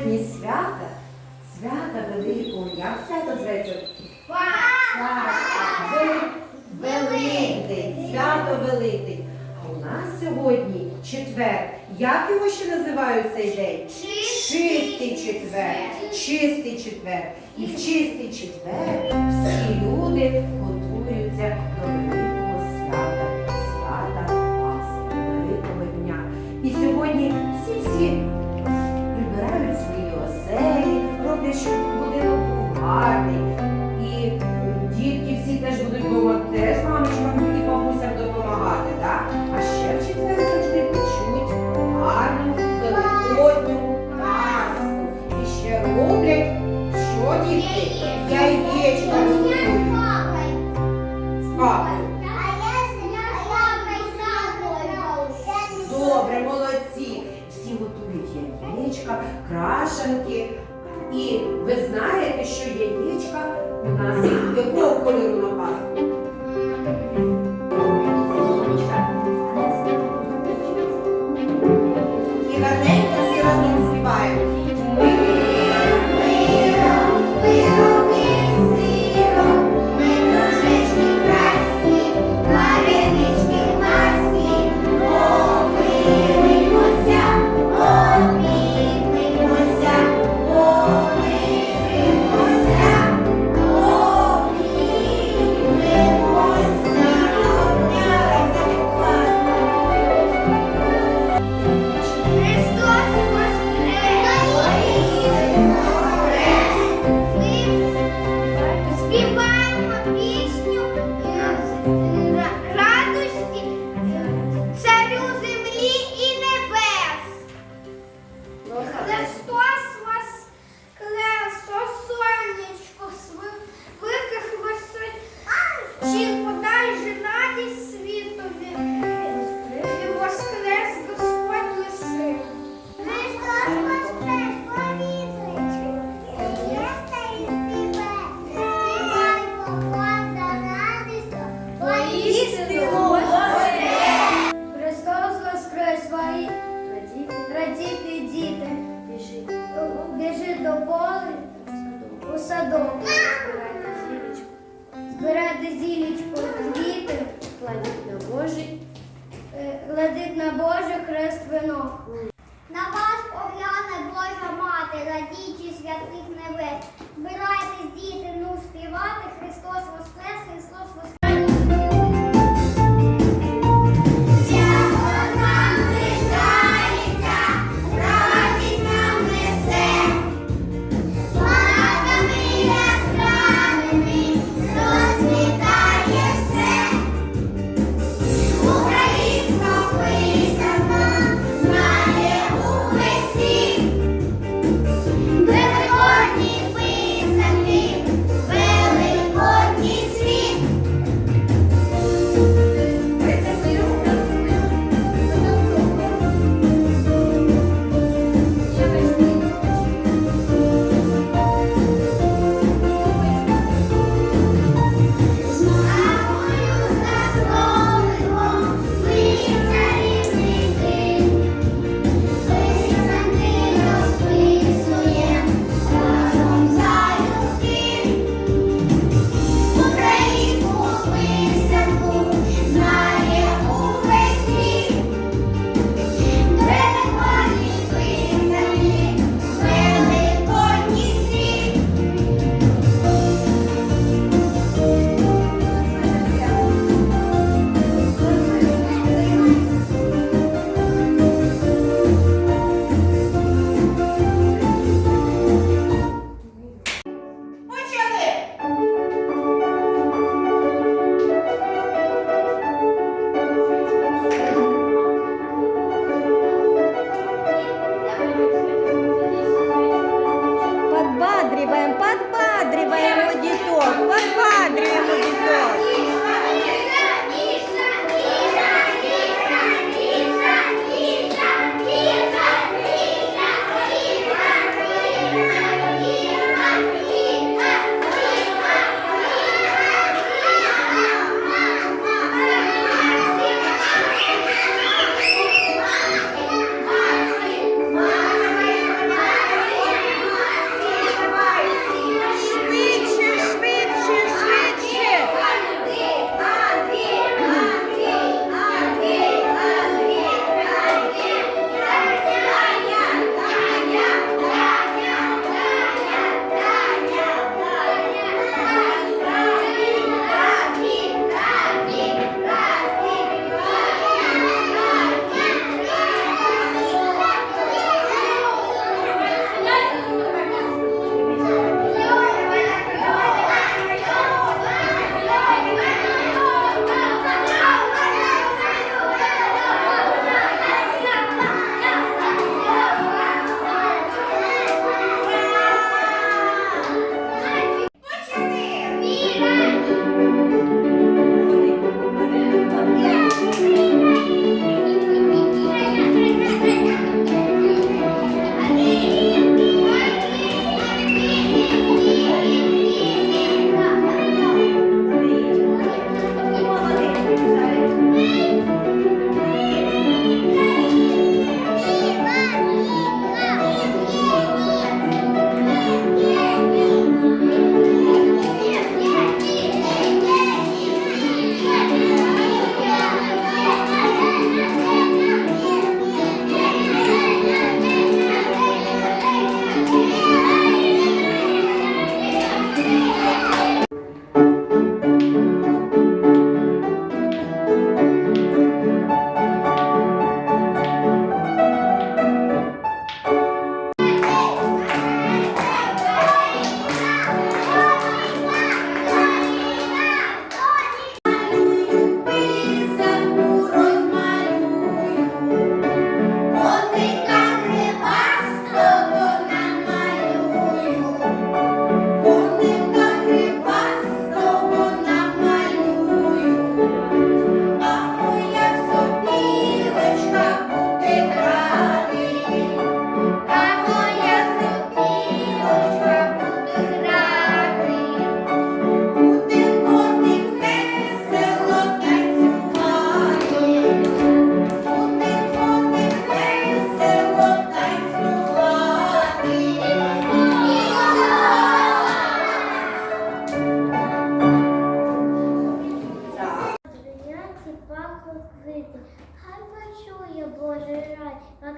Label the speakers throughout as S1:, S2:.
S1: Сьогодні свята, свята Великого, як свято зветься? Великдень, свято Великий. А у нас сьогодні четвер. Як його ще називають цей день? Чистий четвер. Чистий четвер. І в чистий четвер всі люди готуються до. Знаєте, що яєчка у якого кольору на Пасху? І гарненько всі разом. Співаємо
S2: у зілічку. Збирайте зілічку квіти, кладіть на Божий, е, кладіть на Боже хрест вино.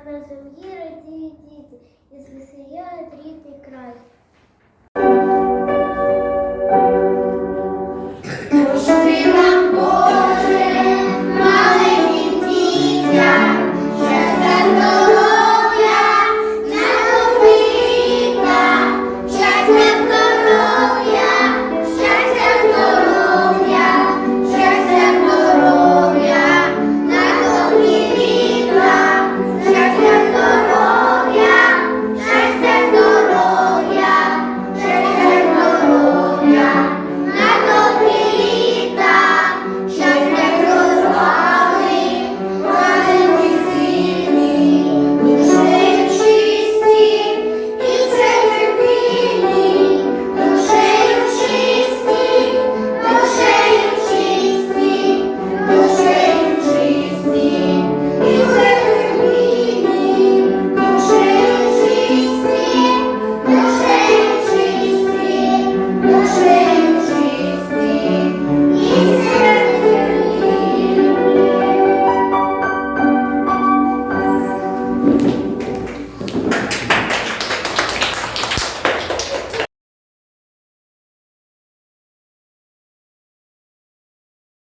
S3: На землі радіють діти, і звеселяє рідний край.